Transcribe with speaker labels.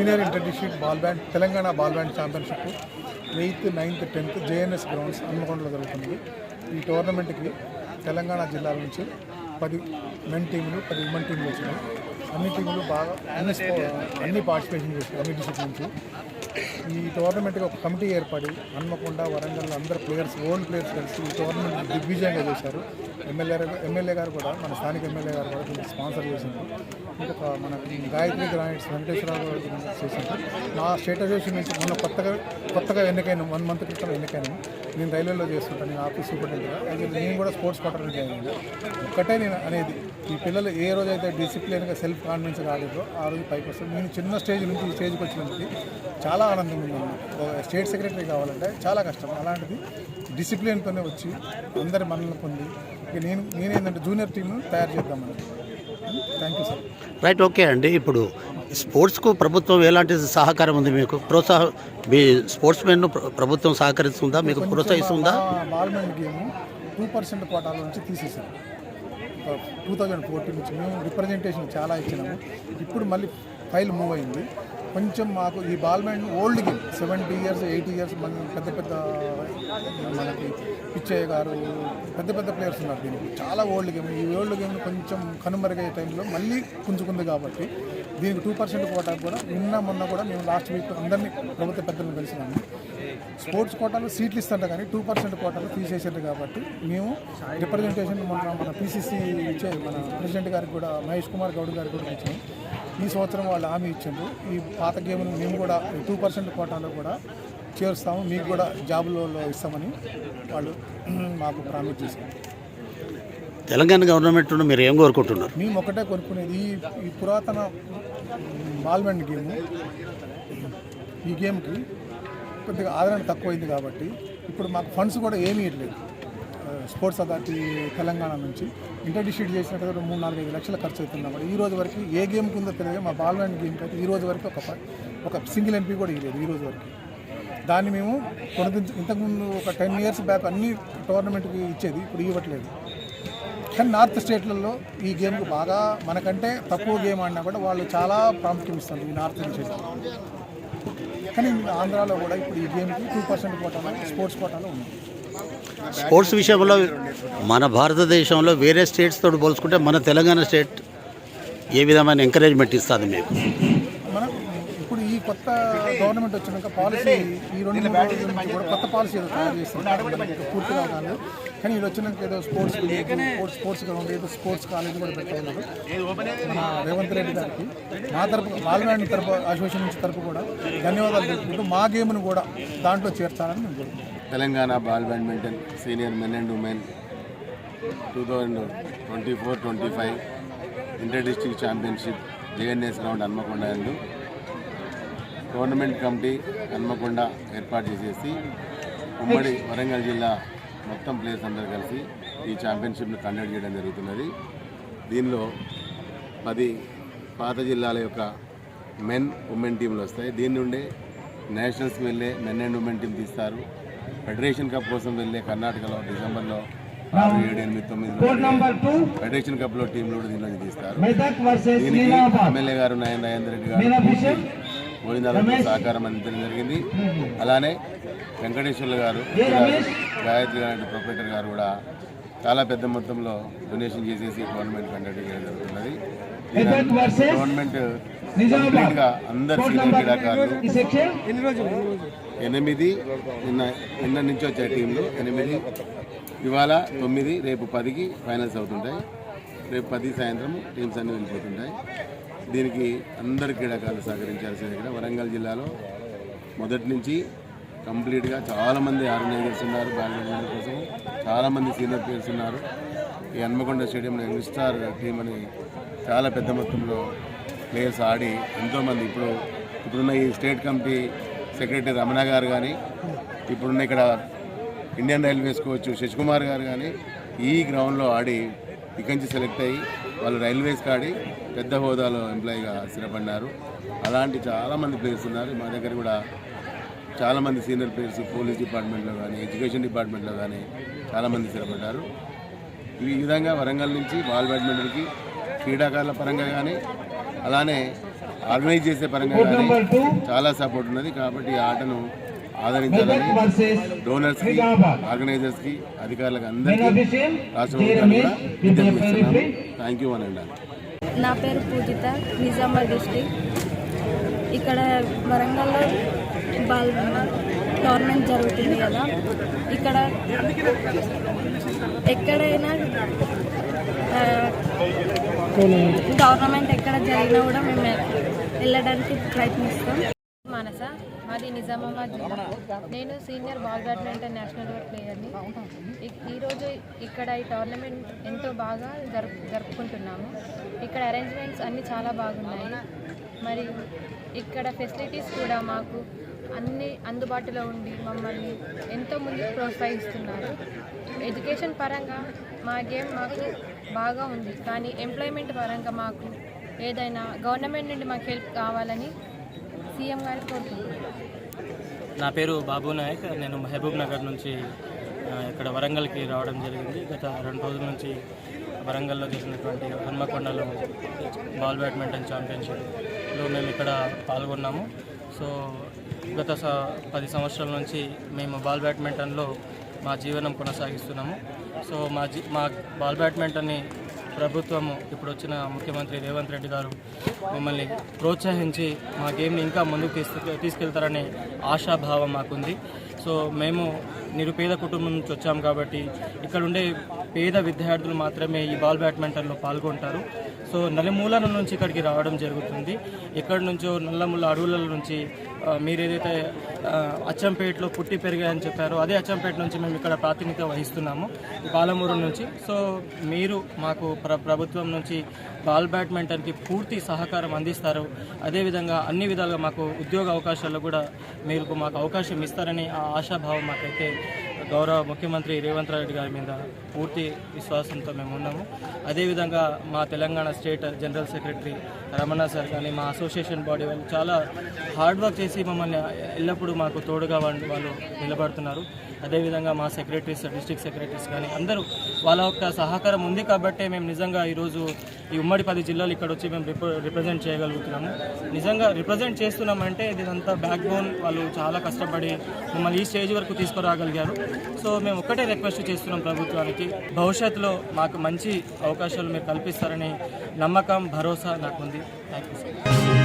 Speaker 1: Senior inter district ball band Telangana ball band championship eighth ninth tenth JNS grounds హన్మకొండలో జరుగుతుంది ఈ టోర్నమెంట్కి తెలంగాణ జిల్లాల నుంచి పది మెన్ టీములు పది ఉమెన్ టీములు వచ్చినాయి. అన్ని టీములు బాగా అన్ని అన్ని పార్టిసిపేషన్ చేసినాయి. అన్ని డిసిప్లిన్స్ ఈ టోర్నమెంట్కి ఒక కమిటీ ఏర్పడి హన్మకొండ వరంగల్ అందరు ప్లేయర్స్ ఓల్డ్ ప్లేయర్స్ కలిసి ఈ టోర్నమెంట్ దిగ్విజయంగా చేశారు. ఎమ్మెల్యే ఎమ్మెల్యే గారు కూడా మన స్థానిక ఎమ్మెల్యే గారు కూడా దీన్ని స్పాన్సర్ చేసింది ఇంకొక మన గాయత్రి గ్రానైట్స్ వెంకటేశ్వరరావు గారు చేసింది నా స్టేట్ అసోసియేషన్ నుంచి మొన్న కొత్తగా కొత్తగా ఎన్నికైన వన్ మంత్ క్రితం ఎన్నికైనా నేను రైల్వేలో చేస్తుంటాను నేను ఆఫీస్ సూపరింటెండెంట్గా. అయితే నేను కూడా స్పోర్ట్స్ క్వార్టర్ జాయిన్ ఒక్కటే నేను అనేది ఈ పిల్లలు ఏ రోజు అయితే డిసిప్లిన్గా సెల్ఫ్ కాన్ఫిడెన్స్గా ఆడారో ఆ రోజు పైకి వస్తారు. నేను చిన్న స్టేజ్ నుంచి ఈ స్టేజ్కి వచ్చినందుకు చాలా ఆనందం ఉంది స్టేట్ సెక్రటరీ కావాలంటే చాలా కష్టం. అలాంటిది డిసిప్లిన్తోనే వచ్చి అందరి మనల్ని పొంది ఇక నేను నేనేంటంటే జూనియర్ టీంను తయారు చేద్దామని. Thank you sir
Speaker 2: right okay అండి. ఇప్పుడు స్పోర్ట్స్కు ప్రభుత్వం ఎలాంటి సహకారం ఉంది మీకు? ప్రోత్సాహం మీ స్పోర్ట్స్ మెన్ ప్రభుత్వం సహకరిస్తుందా? మీకు ప్రోత్సహిస్తుందా?
Speaker 1: బాల్మెంట్ గేమ్ టూ పర్సెంట్ కోటాల నుంచి తీసేసారు టూ థౌజండ్ ఫోర్టీన్ నుంచి మేము రిప్రజెంటేషన్ చాలా ఇచ్చినాము. ఇప్పుడు మళ్ళీ ఫైల్ మూవ్ అయింది. కొంచెం మాకు ఈ బాల్మెంట్ old game seventy years eighty years మన పెద్ద పెద్ద మనకి పిచ్చయ్య గారు పెద్ద పెద్ద ప్లేయర్స్ ఉన్నారు దీనికి. చాలా ఓల్డ్ గేమ్ ఈ ఓల్డ్ గేమ్ కొంచెం కనుమరుగయ్యే టైంలో మళ్ళీ పుంజుకుంది కాబట్టి దీనికి టూ పర్సెంట్ కోటాకు కూడా నిన్న మొన్న కూడా మేము లాస్ట్ వీక్ అందరినీ ప్రభుత్వ పెద్దలను కలిసినాము. స్పోర్ట్స్ కోటాలో సీట్లు ఇస్తుంట కానీ టూ పర్సెంట్ కోటాలో తీసేసారు కాబట్టి మేము రిప్రజెంటేషన్ మొన్న మన పీసీసీ ఇచ్చే మన ప్రెసిడెంట్ గారికి కూడా మహేష్ కుమార్ గౌడ్ గారికి కూడా ఇచ్చాము. ఈ సంవత్సరం వాళ్ళు హామీ ఇచ్చారు ఈ పాత గేమ్ను మేము కూడా టూ పర్సెంట్ కోటాలో కూడా చేరుస్తాము. మీకు కూడా జాబులలో ఇస్తామని వాళ్ళు మాకు ప్రామిస్ చేశారు.
Speaker 2: తెలంగాణ గవర్నమెంట్ మీరు ఏం కోరుకుంటున్నారు?
Speaker 1: మేము ఒకటే కొనుక్కునేది ఈ ఈ పురాతన బాల్మెంట్ గేమ్ ఈ గేమ్కి కొద్దిగా ఆదరణ తక్కువైంది కాబట్టి ఇప్పుడు మాకు ఫండ్స్ కూడా ఏమీ ఇవ్వలేదు. Uh, స్పోర్ట్స్ అథారిటీ తెలంగాణ నుంచి. ఇంటర్ డిస్ట్రిక్ట్ చేసినట్టు మూడు నాలుగు ఐదు లక్షలు ఖర్చు అవుతుంది ఈ రోజు వరకు ఏ గేమ్ కింద తెలియదు. మా బాల్మెంట్ గేమ్కి అయితే ఈ రోజు వరకు ఒక ఒక సింగిల్ ఎంపీ కూడా ఇవ్వలేదు ఈ రోజు వరకు. దాన్ని మేము కొనదించ ఇంతకుముందు ఒక టెన్ ఇయర్స్ బ్యాక్ అన్ని టోర్నమెంట్కి ఇచ్చేది ఇప్పుడు ఇవ్వట్లేదు. కానీ నార్త్ స్టేట్లలో ఈ గేమ్కి బాగా మనకంటే తక్కువ గేమ్ ఆడినా కూడా వాళ్ళు చాలా ప్రాముఖ్యం ఇస్తారు ఈ నార్త్ స్టేట్ కానీ ఆంధ్రాలో కూడా ఇప్పుడు ఈ గేమ్కి టూ పర్సెంట్ కోటాలో స్పోర్ట్స్ కోటాలో ఉంది
Speaker 2: స్పోర్ట్స్ విషయంలో మన భారతదేశంలో వేరే స్టేట్స్ తోటి పోల్చుకుంటే మన తెలంగాణ స్టేట్ ఏ విధమైన ఎంకరేజ్మెంట్ ఇస్తుంది మీకు?
Speaker 1: మనం ఇప్పుడు ఈ కొత్త గవర్నమెంట్ వచ్చినాక పాలసీ ఈ రెండు కూడా కొత్త పాలసీ తయారు చేస్తున్నారు. పూర్తిగా కాదు. కానీ ఇది వచ్చినాక ఏదో స్పోర్ట్స్ స్పోర్ట్స్ స్పోర్ట్స్ గ్రౌండ్ ఏదో స్పోర్ట్స్ కాలేజ్ కూడా పెట్టుకున్నారు మన రేవంత్ రెడ్డి గారికి. మా తరపు బాలనాడు తరపు అసోసియేషన్ నుంచి తరపు కూడా ధన్యవాదాలు తెలుపుకుంటూ మా గేమ్ను కూడా దాంట్లో చేర్చాలని మేము
Speaker 3: Telangana ball badminton senior men and women two thousand twenty four twenty five inter district championship JNS ground Hanmakonda ఎందు టోర్నమెంట్ కమిటీ హన్మకొండ ఏర్పాటు చేసేసి ఉమ్మడి వరంగల్ జిల్లా మొత్తం ప్లేయర్స్ అందరూ కలిసి ఈ ఛాంపియన్షిప్ను కండక్ట్ చేయడం జరుగుతున్నది. దీనిలో పది పాత జిల్లాల యొక్క మెన్ ఉమెన్ టీంలు వస్తాయి. దీని నుండే నేషనల్స్కి వెళ్ళే మెన్ అండ్ ఉమెన్ టీం తీస్తారు. ఫెడరేషన్ కప్ కోసం వెళ్ళే కర్ణాటకలో డిసెంబర్లో ఆరు ఏడు ఎనిమిది తొమ్మిది ఫెడరేషన్ కప్లో టీంలు కూడా దీనిలో తీస్తారు. దీనికి ఎమ్మెల్యే గారు నాయన రాజేంద్ర రెడ్డి గారు గోవిందాలకు సహకారం అందించడం జరిగింది. అలానే వెంకటేశ్వర్లు గారు గాయత్రి గారి ప్రొపరేటర్ గారు కూడా చాలా పెద్ద మొత్తంలో డొనేషన్ చేసేసి గవర్నమెంట్ కండక్ట్ చేయడం జరుగుతున్నది. గవర్నమెంట్ కంప్లీట్గా అందరు సీనియర్ క్రీడాకారులు ఎనిమిది నిన్న నిన్న నుంచి వచ్చే టీంలు ఎనిమిది ఇవాళ తొమ్మిది రేపు పదికి ఫైనల్స్ అవుతుంటాయి. రేపు పది సాయంత్రం టీమ్స్ అన్నీ వెళ్ళిపోతుంటాయి. దీనికి అందరు క్రీడాకారులు సహకరించాల్సింది ఇక్కడ వరంగల్ జిల్లాలో మొదటి నుంచి కంప్లీట్గా చాలామంది ఆర్గనైజర్స్ ఉన్నారు బ్యాడ్మింటన్ కోసం చాలామంది సీనియర్ ప్లేయర్స్ ఉన్నారు. ఈ హన్మకొండ స్టేడియంలో యంగ్ స్టార్ టీం అని చాలా పెద్ద మొత్తంలో ప్లేయర్స్ ఆడి ఎంతోమంది ఇప్పుడు ఇప్పుడున్న ఈ స్టేట్ కమిటీ సెక్రటరీ రమణ గారు కానీ ఇప్పుడున్న ఇక్కడ ఇండియన్ రైల్వేస్ కోచ్ శశికుమార్ గారు కానీ ఈ గ్రౌండ్లో ఆడి ఇక్కడి నుంచి సెలెక్ట్ అయ్యి వాళ్ళు రైల్వేస్కి ఆడి పెద్ద హోదాలో ఎంప్లాయీగా స్థిరపడినారు. అలాంటి చాలామంది ప్లేయర్స్ ఉన్నారు. మా దగ్గర కూడా చాలామంది సీనియర్ ప్లేయర్స్ పోలీస్ డిపార్ట్మెంట్లో కానీ ఎడ్యుకేషన్ డిపార్ట్మెంట్లో కానీ చాలామంది స్థిరపడ్డారు. ఈ విధంగా వరంగల్ నుంచి బాల్ బ్యాడ్మింటన్కి క్రీడాకారుల పరంగా కానీ అలానే ఆర్గనైజ్ చేసే పరంగా కానీ చాలా సపోర్ట్ ఉన్నది. కాబట్టి ఈ ఆటను ఆదరించాలని డోనర్స్కి ఆర్గనైజర్స్కి అధికారులకు అందరికీ రాష్ట్ర ప్రభుత్వానికి కూడా విజ్ఞప్తి చేస్తున్నాము థ్యాంక్ యూ అని
Speaker 4: నా పేరు పూజిత నిజామాబాద్ డిస్టిక్ ఇక్కడ వరంగల్లో బాల్ టోర్నమెంట్ జరుగుతుంది కదా. ఇక్కడ ఎక్కడైనా టోర్నమెంట్ ఎక్కడ జరిగినా కూడా మేము వెళ్ళడానికి ప్రయత్నిస్తాం.
Speaker 5: మానస మాది నిజామాబాద్ జిల్లా. నేను సీనియర్ బాల్ బ్యాడ్మింటన్ నేషనల్ ప్లేయర్ని ఈరోజు ఇక్కడ ఈ టోర్నమెంట్ ఎంతో బాగా జరుపు జరుపుకుంటున్నాము. ఇక్కడ అరేంజ్మెంట్స్ అన్నీ చాలా బాగున్నాయి. మరియు ఇక్కడ ఫెసిలిటీస్ కూడా మాకు అన్ని అందుబాటులో ఉండి మమ్మల్ని ఎంతో ముందుకు ప్రోత్సహిస్తున్నారు. ఎడ్యుకేషన్ పరంగా మా గేమ్ మాకు బాగా ఉంది. కానీ ఎంప్లాయ్మెంట్ పరంగా మాకు ఏదైనా గవర్నమెంట్ నుండి మాకు హెల్ప్ కావాలని సీఎం గారికి కోరుకుంటున్నాను
Speaker 6: నా పేరు బాబు నాయక్. నేను మహబూబ్ నగర్ నుంచి ఇక్కడ వరంగల్కి రావడం జరిగింది. గత రెండు రోజుల నుంచి వరంగల్లో జరిగినటువంటి హన్మకొండలో బాల్ బ్యాడ్మింటన్ ఛాంపియన్షిప్లో మేము ఇక్కడ పాల్గొన్నాము. సో గత పది సంవత్సరాల నుంచి మేము బాల్ బ్యాడ్మింటన్లో మా జీవనం కొనసాగిస్తున్నాము. సో మా జీ మా బాల్ బ్యాడ్మింటన్ని ప్రభుత్వము ఇప్పుడు వచ్చిన ముఖ్యమంత్రి రేవంత్ రెడ్డి గారు మమ్మల్ని ప్రోత్సహించి మా గేమ్ని ఇంకా ముందుకు తీసుకు తీసుకెళ్తారనే ఆశాభావం మాకుంది. సో మేము నిరుపేద కుటుంబం నుంచి వచ్చాం కాబట్టి ఇక్కడ ఉండే పేద విద్యార్థులు మాత్రమే ఈ బాల్ బ్యాడ్మింటన్లో పాల్గొంటారు. సో నలుమూలల నుంచి ఇక్కడికి రావడం జరుగుతుంది. ఎక్కడి నుంచో నల్లముల అడవుల నుంచి మీరు ఏదైతే అచ్చంపేటలో పుట్టి పెరిగాయని చెప్పారో అదే అచ్చంపేట నుంచి మేము ఇక్కడ ప్రాతినిధ్యం వహిస్తున్నాము బాలమూరు పాలమూరు నుంచి. సో మీరు మాకు ప్ర ప్రభుత్వం నుంచి బాల్ బ్యాడ్మింటన్కి పూర్తి సహకారం అందిస్తారు. అదేవిధంగా అన్ని విధాలుగా మాకు ఉద్యోగ అవకాశాల్లో కూడా మీరు మాకు అవకాశం ఇస్తారని ఆ ఆశాభావం మాకైతే గౌరవ ముఖ్యమంత్రి రేవంత్ రెడ్డి గారి మీద పూర్తి విశ్వాసంతో మేము ఉన్నాము. అదేవిధంగా మా Telangana state general secretary Ramana sir కానీ మా అసోసియేషన్ బాడీ వాళ్ళు చాలా హార్డ్ వర్క్ చేసి మమ్మల్ని ఎల్లప్పుడూ మాకు తోడుగా వాళ్ళు వాళ్ళు నిలబడుతున్నారు. అదేవిధంగా మా సెక్రటరీస్ డిస్ట్రిక్ట్ సెక్రటరీస్ కానీ అందరూ వాళ్ళ యొక్క సహకారం ఉంది కాబట్టే మేము నిజంగా ఈరోజు ఈ ఉమ్మడి పది జిల్లాలు ఇక్కడ వచ్చి మేము రిప్రజెంట్ చేయగలుగుతున్నాము. నిజంగా రిప్రజెంట్ చేస్తున్నామంటే ఇదంతా బ్యాక్ బోన్ వాళ్ళు చాలా కష్టపడి మమ్మల్ని ఈ స్టేజ్ వరకు తీసుకురాగలిగారు. సో మేము ఒక్కటే రిక్వెస్ట్ చేస్తున్నాం ప్రభుత్వానికి. భవిష్యత్తులో మాకు మంచి అవకాశాలు మీరు కల్పిస్తారని నమ్మకం భరోసా నాకుంది. Thank you